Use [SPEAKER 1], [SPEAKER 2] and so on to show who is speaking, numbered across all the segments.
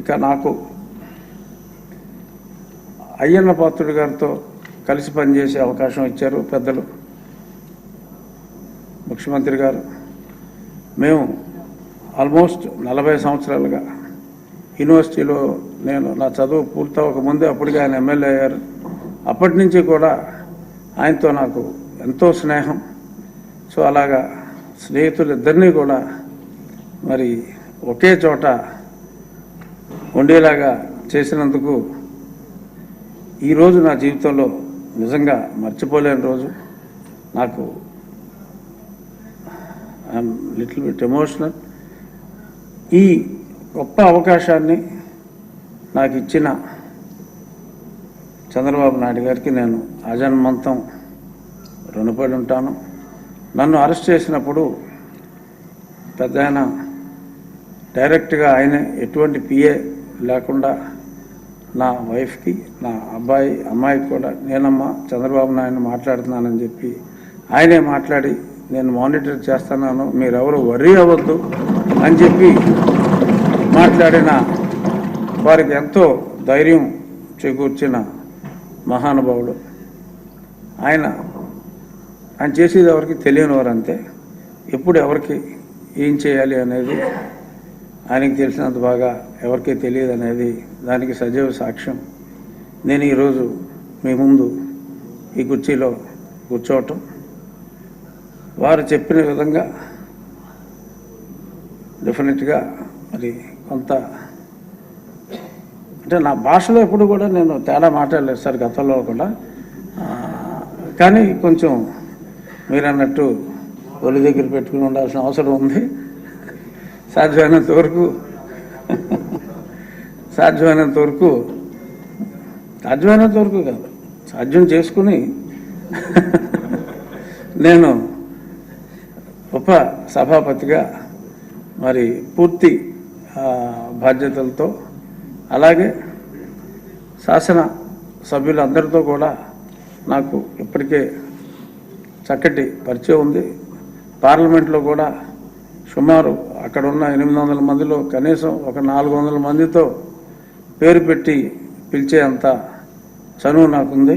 [SPEAKER 1] ఇక నాకు అయ్యన్న పాత్రుడు గారితో కలిసి పనిచేసే అవకాశం ఇచ్చారు పెద్దలు ముఖ్యమంత్రి గారు. మేము ఆల్మోస్ట్ నలభై సంవత్సరాలుగా యూనివర్సిటీలో నేను నా చదువు పూర్తవక ముందే అప్పటికే ఆయన ఎమ్మెల్యే అయ్యారు. అప్పటి నుంచి కూడా ఆయనతో నాకు ఎంతో స్నేహం. సో అలాగా స్నేహితులిద్దరినీ కూడా మరి ఒకే చోట ఉండేలాగా చేసినందుకు ఈరోజు నా జీవితంలో నిజంగా మర్చిపోలేని రోజు. నాకు ఐఎమ్ లిటిల్ బిట్ ఎమోషనల్ ఈ గొప్ప అవకాశాన్ని నాకు ఇచ్చిన చంద్రబాబు నాయుడు గారికి నేను అజన్మంతం రుణపడి ఉంటాను. నన్ను అరెస్ట్ చేసినప్పుడు పెద్ద డైరెక్ట్గా ఆయన ఎటువంటి పిఏ లేకుండా నా వైఫ్కి నా అబ్బాయి అమ్మాయికి కూడా నేనమ్మా చంద్రబాబు నాయుడు మాట్లాడుతున్నానని చెప్పి ఆయనే మాట్లాడి నేను మానిటర్ చేస్తున్నాను మీరెవరు వర్రీ అవ్వద్దు అని చెప్పి మాట్లాడిన వారికి ఎంతో ధైర్యం చేకూర్చిన మహానుభావుడు. ఆయన ఆయన చేసేది ఎవరికి తెలియని వారంతే. అంతే ఎప్పుడు ఎవరికి ఏం చేయాలి అనేది ఆయనకి తెలిసినంత బాగా ఎవరికీ తెలియదు అనేది దానికి సజీవ సాక్ష్యం. నేను ఈరోజు మీ ముందు ఈ కుర్చీలో కూర్చోవటం. వారు చెప్పిన విధంగా డెఫినెట్గా మరి కొంత అంటే నా భాషలో ఎప్పుడు కూడా నేను తేడా మాట్లాడలేదు సార్ గతంలో కూడా. కానీ కొంచెం మీరు అన్నట్టు ఒలి దగ్గర పెట్టుకుని ఉండాల్సిన అవసరం ఉంది. సాధ్యమైనంత వరకు సాధ్యమైనంత వరకు సాధ్యమైనంత వరకు కాదు. సాధ్యం చేసుకుని నేను ఉప సభాపతిగా మరి పూర్తి బాధ్యతలతో అలాగే శాసన సభ్యులందరితో కూడా నాకు ఇప్పటికే చక్కటి పరిచయం ఉంది. పార్లమెంట్లో కూడా సుమారు అక్కడ ఉన్న ఎనిమిది వందల మందిలో కనీసం ఒక నాలుగు వందల మందితో పేరు పెట్టి పిలిచే అంత చనువు నాకుంది.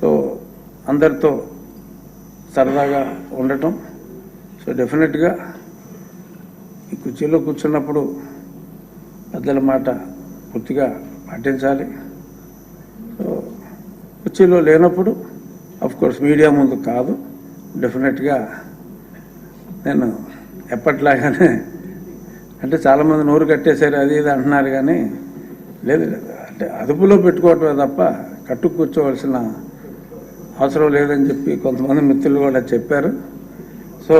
[SPEAKER 1] సో అందరితో సరదాగా ఉండటం. సో డెఫినెట్గా ఈ కుర్చీలో కూర్చున్నప్పుడు పెద్దల మాట పూర్తిగా పాటించాలి. సో కుర్చీలో లేనప్పుడు అఫ్ కోర్స్ మీడియా ముందు కాదు. డెఫినెట్గా నేను ఎప్పట్లాగానే. అంటే చాలామంది నోరు కట్టేశారు అది ఇది అంటున్నారు కానీ లేదు లేదు అంటే అదుపులో పెట్టుకోవటమే తప్ప కట్టు కూర్చోవలసిన అవసరం లేదని చెప్పి కొంతమంది మిత్రులు కూడా చెప్పారు. సో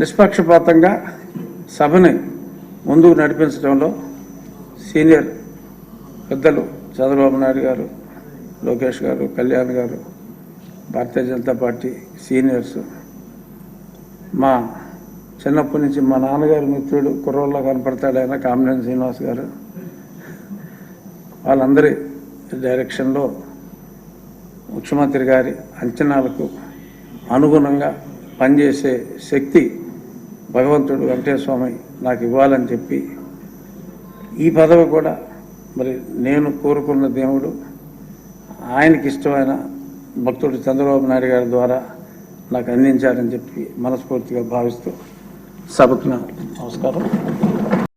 [SPEAKER 1] నిష్పక్షపాతంగా సభని ముందుకు నడిపించడంలో సీనియర్ పెద్దలు చంద్రబాబు నాయుడు గారు లోకేష్ గారు కళ్యాణ్ గారు భారతీయ జనతా పార్టీ సీనియర్స్ మా చిన్నప్పటి నుంచి మా నాన్నగారు మిత్రుడు కుర్రోళ్ళ కనపడతాడు ఆయన కామినేని శ్రీనివాస్ గారు. వాళ్ళందరి డైరెక్షన్లో ముఖ్యమంత్రి గారి అంచనాలకు అనుగుణంగా పనిచేసే శక్తి భగవంతుడు వెంకటేశ్వమి నాకు ఇవ్వాలని చెప్పి ఈ పదవి కూడా మరి నేను కోరుకున్న దేవుడు. ఆయనకి ఇష్టమైన భక్తుడు చంద్రబాబు నాయుడు గారి ద్వారా నాకు అందించారని చెప్పి మనస్ఫూర్తిగా భావిస్తూ సభకు నమస్కారం.